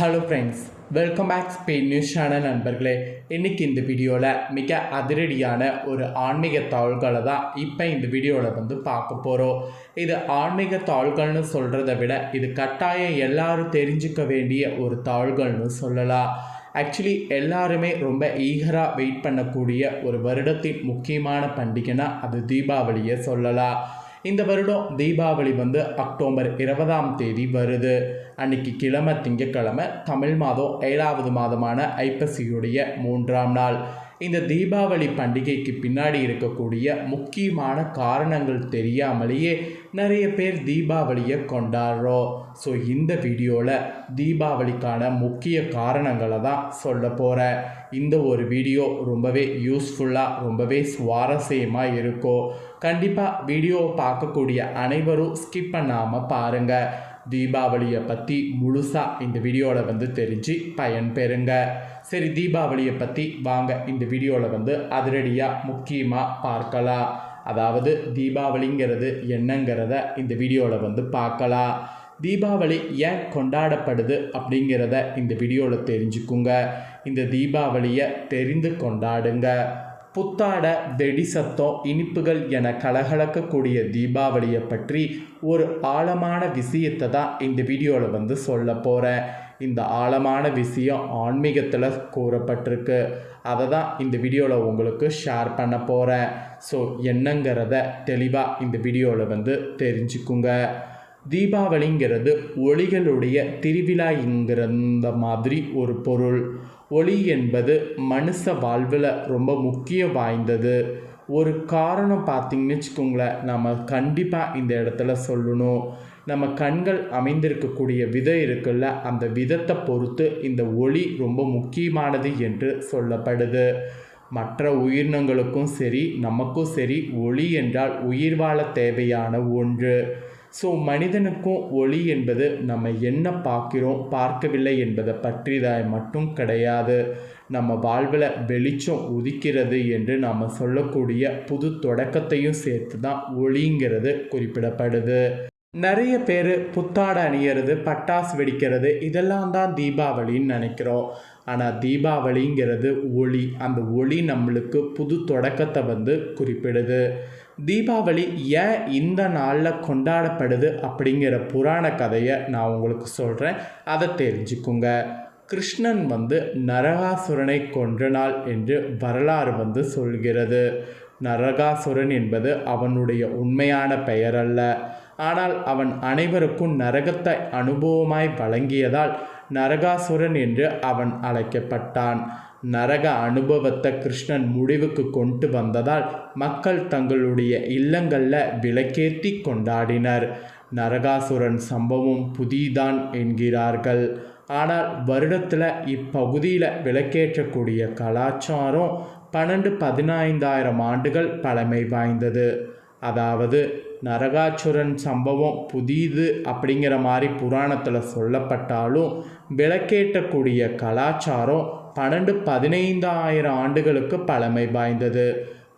Hello friends welcome back Spain news channel நண்பர்களே. இன்றைக்கி இந்த வீடியோவில் மிக அதிரடியான ஒரு ஆன்மீக தாள்களை தான் இப்போ இந்த வீடியோவில் வந்து பார்க்க போகிறோம் இது ஆன்மீக தாள்கள்னு சொல்கிறத விட இது கட்டாயம் எல்லாரும் தெரிஞ்சுக்க வேண்டிய ஒரு தாள்கள்னு சொல்லலாம். ஆக்சுவலி எல்லாருமே ரொம்ப ஈகராக வெயிட் பண்ணக்கூடிய ஒரு வருடத்தின் முக்கியமான பண்டிகைனா அது தீபாவளியை சொல்லலாம். இந்த வருடம் தீபாவளி வந்து அக்டோபர் இருபதாம் தேதி வருது. அன்னைக்கு கிழமை திங்கக்கிழமை தமிழ் மாதம் ஏழாவது மாதமான ஐப்பசியுடைய மூன்றாம் நாள். இந்த தீபாவளி பண்டிகைக்கு பின்னாடி இருக்கக்கூடிய முக்கியமான காரணங்கள் தெரியாமலேயே நிறைய பேர் தீபாவளியை கொண்டாடுறோம். ஸோ இந்த வீடியோவில் தீபாவளிக்கான முக்கிய காரணங்களை தான் சொல்ல போகிறேன் இந்த ஒரு வீடியோ ரொம்பவே யூஸ்ஃபுல்லாக ரொம்பவே சுவாரஸ்யமாக இருக்கும். கண்டிப்பாக வீடியோவை பார்க்கக்கூடிய அனைவரும் ஸ்கிப் பண்ணாமல் பாருங்கள் தீபாவளியை பற்றி முழுசாக இந்த வீடியோவில் வந்து தெரிஞ்சு பயன் பெறுங்க. சரி தீபாவளியை பற்றி வாங்க. இந்த வீடியோவில் வந்து அதிரடியாக முக்கியமாக பார்க்கலாம். அதாவது தீபாவளிங்கிறது என்னங்கிறத இந்த வீடியோவில் வந்து பார்க்கலாம். தீபாவளி ஏன் கொண்டாடப்படுது அப்படிங்கிறத இந்த வீடியோவில் தெரிஞ்சுக்குங்க. இந்த தீபாவளியை தெரிந்து கொண்டாடுங்க. புத்தாட வெடி சத்தம் இனிப்புகள் என கலகலக்கக்கூடிய தீபாவளியை பற்றி ஒரு ஆழமான விஷயத்தை தான் இந்த வீடியோவில் வந்து சொல்ல போகிறேன் இந்த ஆழமான விஷயம் ஆன்மீகத்தில் கூறப்பட்டிருக்கு. அதை தான் இந்த வீடியோவில் உங்களுக்கு ஷேர் பண்ண போகிறேன் ஸோ என்னங்கிறத தெளிவாக இந்த வீடியோவில் வந்து தெரிஞ்சுக்குங்க. தீபாவளிங்கிறது ஒளிகளுடைய திருவிழாங்கிற மாதிரி ஒரு பொருள். ஒளி என்பது மனுஷ வாழ்வில் ரொம்ப முக்கிய வாய்ந்தது. ஒரு காரணம் பார்த்திங்கன்னு வச்சுக்கோங்களேன் நம்ம கண்டிப்பாக இந்த இடத்துல சொல்லணும். நம்ம கண்கள் அமைந்திருக்கக்கூடிய விதம் இருக்குல்ல அந்த விதத்தை பொறுத்து இந்த ஒளி ரொம்ப முக்கியமானது என்று சொல்லப்படுது. மற்ற உயிரினங்களுக்கும் சரி நமக்கும் சரி ஒளி என்றால் உயிர் வாழ தேவையான ஒன்று. ஸோ மனிதனுக்கும் ஒளி என்பது நம்ம என்ன பார்க்கிறோம் பார்க்கவில்லை என்பதை பற்றிதாய் மட்டும் கிடையாது. நம்ம வாழ்வில் வெளிச்சம் உதிக்கிறது என்று நாம் சொல்லக்கூடிய புது தொடக்கத்தையும் சேர்த்து தான் ஒளிங்கிறது குறிப்பிடப்படுது. நிறைய பேர் புத்தாடை அணியிறது பட்டாசு வெடிக்கிறது இதெல்லாம் தான் தீபாவளின்னு நினைக்கிறோம். ஆனால் தீபாவளிங்கிறது ஒளி. அந்த ஒளி நம்மளுக்கு புது தொடக்கத்தை வந்து குறிப்பிடுது. தீபாவளி ஏன் இந்த நாளில் கொண்டாடப்படுது அப்படிங்கிற புராண கதையை நான் உங்களுக்கு சொல்கிறேன் அதை தெரிஞ்சுக்குங்க. கிருஷ்ணன் வந்து நரகாசுரனை கொன்ற நாள் என்று வரலாறு வந்து சொல்கிறது. நரகாசுரன் என்பது அவனுடைய உண்மையான பெயர் அல்ல ஆனால் அவன் அனைவருக்கும் நரகத்தை அனுபவமாய் வழங்கியதால் நரகாசுரன் என்று அவன் அழைக்கப்பட்டான். நரக அனுபவத்தை கிருஷ்ணன் முடிவுக்கு கொண்டு வந்ததால் மக்கள் தங்களுடைய இல்லங்களில் விளக்கேற்றி கொண்டாடினர். நரகாசுரன் சம்பவம் புதிதான் என்கிறார்கள். ஆனால் வருடத்தில் இப்பகுதியில் விளக்கேற்றக்கூடிய கலாச்சாரம் பன்னெண்டு பதினைந்தாயிரம் ஆண்டுகள் பழமை வாய்ந்தது. அதாவது நரகாசுரன் சம்பவம் புதிது அப்படிங்கிற மாதிரி புராணத்தில் சொல்லப்பட்டாலும் விளக்கேற்றக்கூடிய கலாச்சாரம் பன்னெண்டு பதினைந்தாயிரம் ஆண்டுகளுக்கு பழமை வாய்ந்தது.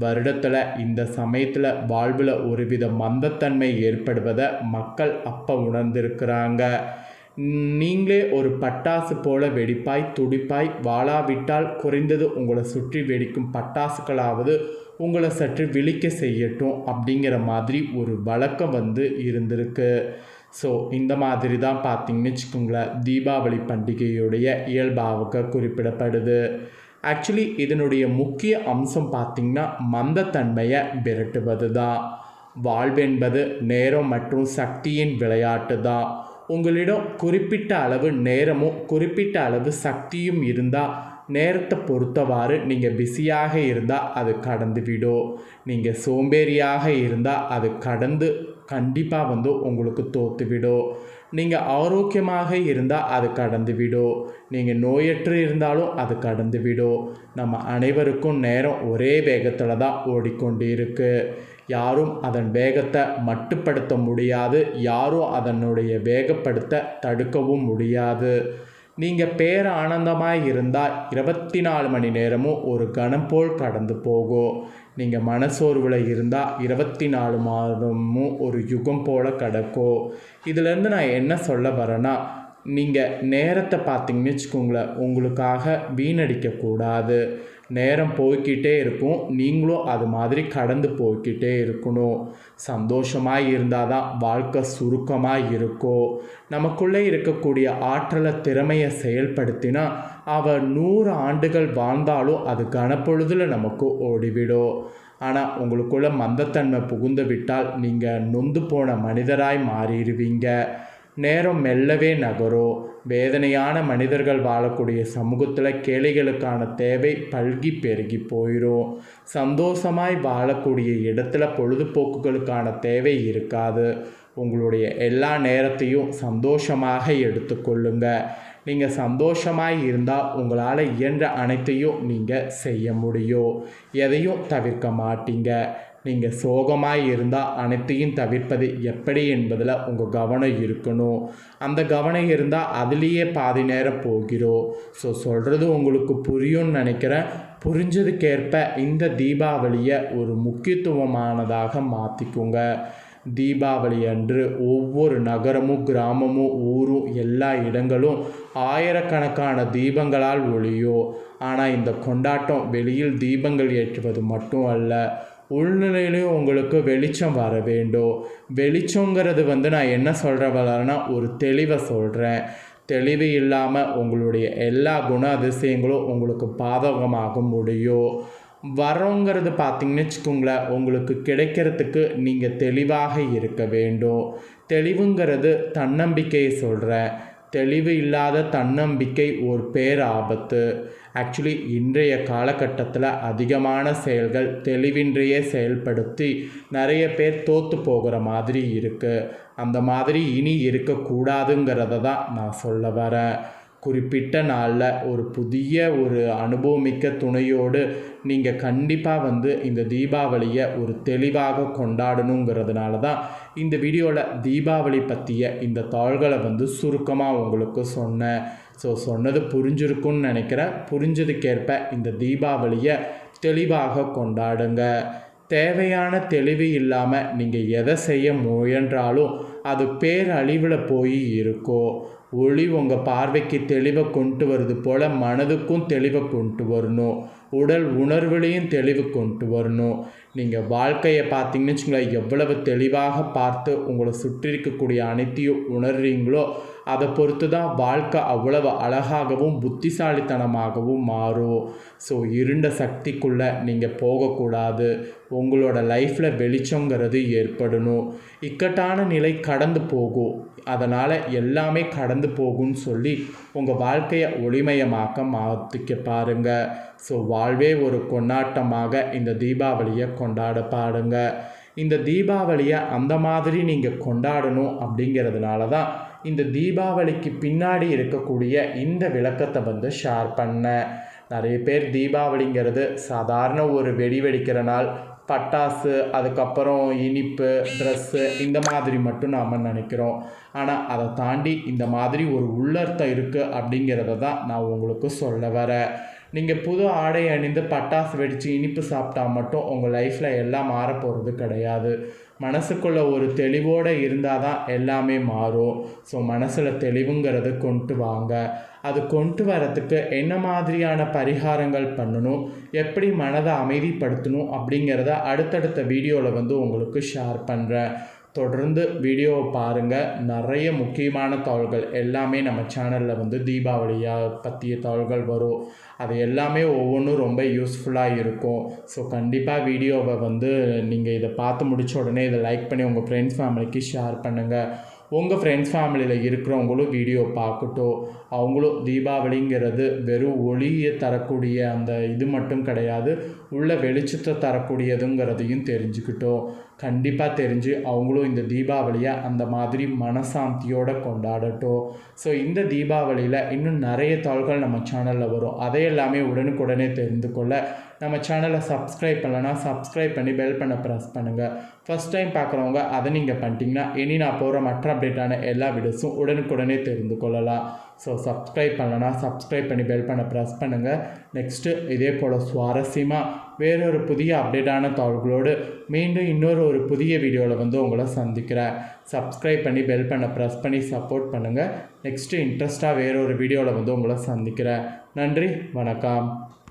வருடத்தில் இந்த சமயத்தில் வாழ்வில் ஒருவித மந்தத்தன்மை ஏற்படுவதை மக்கள் அப்போ உணர்ந்திருக்கிறாங்க. நீங்களே ஒரு பட்டாசு போல வெடிப்பாய் துடிப்பாய் வாழாவிட்டால் குறைந்தது உங்களை சுற்றி வெடிக்கும் பட்டாசுகளாவது உங்களை சற்று விழிக்க செய்யட்டும் அப்படிங்கிற மாதிரி ஒரு வழக்கம் வந்து இருந்திருக்கு. ஸோ இந்த மாதிரி தான் பார்த்தீங்கன்னு வச்சுக்கோங்களேன். தீபாவளி பண்டிகையுடைய இயல்பாக குறிப்பிடப்படுது. ஆக்சுவலி இதனுடைய முக்கிய அம்சம் பார்த்திங்கன்னா மந்தத்தன்மையை விரட்டுவது தான் வாழ்வென்பது நேரம் மற்றும் சக்தியின் விளையாட்டு தான் உங்களிடம் குறிப்பிட்ட அளவு நேரமும் குறிப்பிட்ட அளவு சக்தியும் இருந்தால் நேரத்தை பொறுத்தவாறு நீங்கள் பிஸியாக இருந்தால் அது கடந்து விடும் நீங்கள் சோம்பேறியாக இருந்தால் அது கடந்து கண்டிப்பாக வந்து உங்களுக்கு தோற்று விடும். நீங்கள் ஆரோக்கியமாக இருந்தால் அது கடந்து விடும். நீங்கள் நோயற்று இருந்தாலும் அது கடந்து விடும். நம்ம அனைவருக்கும் நேரம் ஒரே வேகத்தில் தான் ஓடிக்கொண்டு இருக்குது யாரும் அதன் வேகத்தை மட்டுப்படுத்த முடியாது. யாரும் அதனுடைய வேகப்படுத்த தடுக்கவும் முடியாது. நீங்கள் பேர ஆனந்தமாக இருந்தால் இருபத்தி நாலு மணி நேரமும் ஒரு கணம் போல் கடந்து போகும் நீங்கள் மனசோர்வில் இருந்தால் இருபத்தி நாலு மாதமும் ஒரு யுகம் போல் கிடக்கும் இதிலேருந்து நான் என்ன சொல்ல வரேன்னா நீங்கள் நேரத்தை பார்த்தீங்கன்னு வச்சுக்கோங்களேன் உங்களுக்காக வீணடிக்கக்கூடாது. நேரம் போய்கிட்டே இருக்கும். நீங்களும் அது மாதிரி கடந்து போய்கிட்டே இருக்கணும். சந்தோஷமாக இருந்தால் தான் வாழ்க்கை சுருக்கமாக இருக்கும் நமக்குள்ளே இருக்கக்கூடிய ஆற்றலை திறமையை செயல்படுத்தினா அவர் நூறு ஆண்டுகள் வாழ்ந்தாலும் அது கனப்பொழுதில் நமக்கு ஓடிவிடும். ஆனால் உங்களுக்குள்ள மந்தத்தன்மை புகுந்து விட்டால் நீங்கள் நொந்து போன மனிதராய் மாறிடுவீங்க. நேரம் மெல்லவே நகரும் வேதனையான மனிதர்கள் வாழக்கூடிய சமூகத்தில் கேளிகளுக்கான தேவை பல்கி பெருகி போயிடும் சந்தோஷமாய் வாழக்கூடிய இடத்துல பொழுதுபோக்குகளுக்கான தேவை இருக்காது. உங்களுடைய எல்லா நேரத்தையும் சந்தோஷமாக எடுத்துக்கொள்ளுங்க நீங்கள் சந்தோஷமாக இருந்தால் உங்களால் இயன்ற அனைத்தையும் நீங்கள் செய்ய முடியும் எதையும் தவிர்க்க மாட்டீங்க. நீங்கள் சோகமாக இருந்தால் அனைத்தையும் தவிர்ப்பது எப்படி என்பதில் உங்கள் கவனம் இருக்கணும். அந்த கவனம் இருந்தால் அதுலேயே பாதி நேரம் போகிறோம் ஸோ சொல்கிறது உங்களுக்கு புரியும்னு நினைக்கிறேன். புரிஞ்சதுக்கேற்ப இந்த தீபாவளியை ஒரு முக்கியத்துவமானதாக மாற்றிக்கோங்க தீபாவளி அன்று ஒவ்வொரு நகரமும் கிராமமும் ஊரும் எல்லா இடங்களும் ஆயிரக்கணக்கான தீபங்களால் ஒளியும். ஆனால் இந்த கொண்டாட்டம் வெளியில் தீபங்கள் ஏற்றுவது மட்டும் அல்ல. உள்நிலையிலையும் உங்களுக்கு வெளிச்சம் வர வேண்டும் வெளிச்சங்கிறது வந்து நான் என்ன சொல்கிற வளரனா ஒரு தெளிவை சொல்கிறேன் தெளிவு இல்லாமல் உங்களுடைய எல்லா குண அதிசயங்களும் உங்களுக்கு பாதகமாக முடியும் வரோங்கிறது பார்த்தீங்கன்னு வச்சுக்கோங்களேன் உங்களுக்கு கிடைக்கிறதுக்கு நீங்கள் தெளிவாக இருக்க வேண்டும் தெளிவுங்கிறது தன்னம்பிக்கையை சொல்கிறேன் தெளிவு இல்லாத தன்னம்பிக்கை ஒரு பேர் ஆபத்து ஆக்சுவலி இன்றைய காலகட்டத்தில் அதிகமான செயல்கள் தெளிவின்றியே செயல்படுத்தி நிறைய பேர் தோற்று போகிற மாதிரி இருக்குது அந்த மாதிரி இனி இருக்கக்கூடாதுங்கிறத தான் நான் சொல்ல வரேன். குறிப்பிட்ட நாளில் ஒரு புதிய ஒரு அனுபவமிக்க துணையோடு நீங்கள் கண்டிப்பாக வந்து இந்த தீபாவளியை ஒரு தெளிவாக கொண்டாடணுங்கிறதுனால தான் இந்த வீடியோவில் தீபாவளி பற்றிய இந்த தாள்களை வந்து சுருக்கமாக உங்களுக்கு சொன்னேன். ஸோ சொன்னது புரிஞ்சிருக்குன்னு நினைக்கிறேன் புரிஞ்சதுக்கேற்ப இந்த தீபாவளியை தெளிவாக கொண்டாடுங்க. தேவையான தெளிவு இல்லாமல் நீங்கள் எதை செய்ய முயன்றாலும் அது பேரழிவில் போய் இருக்கோ. ஒளி உங்கள் பார்வைக்கு தெளிவை கொண்டு வருது போல் மனதுக்கும் தெளிவை கொண்டு வரணும். உடல் உணர்வுலையும் தெளிவு கொண்டு வரணும். நீங்கள் வாழ்க்கையை பார்த்தீங்கன்னு வச்சுங்களேன் எவ்வளவு தெளிவாக பார்த்து உங்களை சுற்றி இருக்கக்கூடிய அனைத்தையும் உணர்றீங்களோ அதை பொறுத்து தான் வாழ்க்கை அவ்வளவு அழகாகவும் புத்திசாலித்தனமாகவும் மாறும். ஸோ இருண்ட சக்திக்குள்ளே நீங்கள் போகக்கூடாது. உங்களோட லைஃப்பில் வெளிச்சங்கிறது ஏற்படணும். இக்கட்டான நிலை கடந்து போகும். அதனால் எல்லாமே கடந்து போகும்னு சொல்லி உங்கள் வாழ்க்கையை ஒளிமயமாக்க மாற்றிக்க பாருங்கள் ஸோ வாழ்வே ஒரு கொண்டாட்டமாக இந்த தீபாவளியை கொண்டாட பாருங்க. இந்த தீபாவளியை அந்த மாதிரி நீங்கள் கொண்டாடணும் அப்படிங்கிறதுனால தான் இந்த தீபாவளிக்கு பின்னாடி இருக்கக்கூடிய இந்த விளக்கத்தை வந்து ஷேர் பண்ணேன் நிறைய பேர் தீபாவளிங்கிறது சாதாரண ஒரு வெடி வெடிக்கிற நாள். பட்டாசு அதுக்கப்புறம் இனிப்பு ட்ரெஸ்ஸு இந்த மாதிரி மட்டும் நாம் நினைக்கிறோம். ஆனால் அதை தாண்டி இந்த மாதிரி ஒரு உள்ளர்த்தம் இருக்குது அப்படிங்கிறத தான் நான் உங்களுக்கு சொல்ல வரேன். நீங்கள் புது ஆடை அணிந்து பட்டாசு வெடித்து இனிப்பு சாப்பிட்டா மட்டும் உங்கள் லைஃப்பில் எல்லாம் மாற போகிறது கிடையாது. மனசுக்குள்ள ஒரு தெளிவோடு இருந்தால் தான் எல்லாமே மாறும். ஸோ மனசில் தெளிவுங்கிறது கொண்டு வாங்க. அது கொண்டு வரத்துக்கு என்ன மாதிரியான பரிகாரங்கள் பண்ணணும்? எப்படி மனதை அமைதிப்படுத்தணும்? அப்படிங்கிறத அடுத்தடுத்த வீடியோவில் வந்து உங்களுக்கு ஷேர் பண்ணுறேன் தொடர்ந்து வீடியோவை பாருங்கள் நிறைய முக்கியமான தகவல்கள் எல்லாமே நம்ம சேனலில் வந்து தீபாவளியாக பற்றிய தகவல்கள் வரும். அது எல்லாமே ஒவ்வொன்றும் ரொம்ப யூஸ்ஃபுல்லாக இருக்கும். ஸோ கண்டிப்பாக வீடியோவை வந்து நீங்கள் இதை பார்த்து முடித்த உடனே இதை லைக் பண்ணி உங்கள் ஃப்ரெண்ட்ஸ் ஃபேமிலிக்கு ஷேர் பண்ணுங்கள் உங்கள் ஃப்ரெண்ட்ஸ் ஃபேமிலியில் இருக்கிறவங்களும் வீடியோ பார்க்கட்டும். அவங்களும் தீபாவளிங்கிறது வெறும் ஒளியை தரக்கூடிய அந்த இது மட்டும் கிடையாது உள்ள வெளிச்சத்தை தரக்கூடியதுங்கிறதையும் தெரிஞ்சுக்கிட்டோம். கண்டிப்பாக தெரிஞ்சு அவங்களும் இந்த தீபாவளியை அந்த மாதிரி மனசாந்தியோடு கொண்டாடட்டும். ஸோ இந்த தீபாவளியில் இன்னும் நிறைய தாள்கள் நம்ம சேனலில் வரும். அதை எல்லாமே உடனுக்குடனே தெரிந்து கொள்ள நம்ம சேனலை சப்ஸ்கிரைப் பண்ணலன்னா சப்ஸ்கிரைப் பண்ணி பெல் பண்ண ப்ரெஸ் பண்ணுங்கள் ஃபஸ்ட் டைம் பார்க்குறவங்க அதை நீங்கள் பண்ணிட்டீங்கன்னா இனி நான் போகிற மற்ற அப்டேட்டான எல்லா வீடியோஸும் உடனுக்குடனே தெரிந்து கொள்ளலாம். ஸோ சப்ஸ்கிரைப் பண்ணலன்னா சப்ஸ்கிரைப் பண்ணி பெல் பண்ண ப்ரெஸ் பண்ணுங்கள் நெக்ஸ்ட்டு இதே போல் சுவாரஸ்யமாக வேறொரு புதிய அப்டேட்டான தகவல்களோடு மீண்டும் இன்னொரு ஒரு புதிய வீடியோவில் வந்து உங்களை சந்திக்கிறேன். சப்ஸ்கிரைப் பண்ணி பெல் பண்ண ப்ரெஸ் பண்ணி சப்போர்ட் பண்ணுங்கள் நெக்ஸ்ட்டு இன்ட்ரெஸ்ட்டாக வேறொரு வீடியோவில் வந்து உங்களை சந்திக்கிறேன். நன்றி வணக்கம்.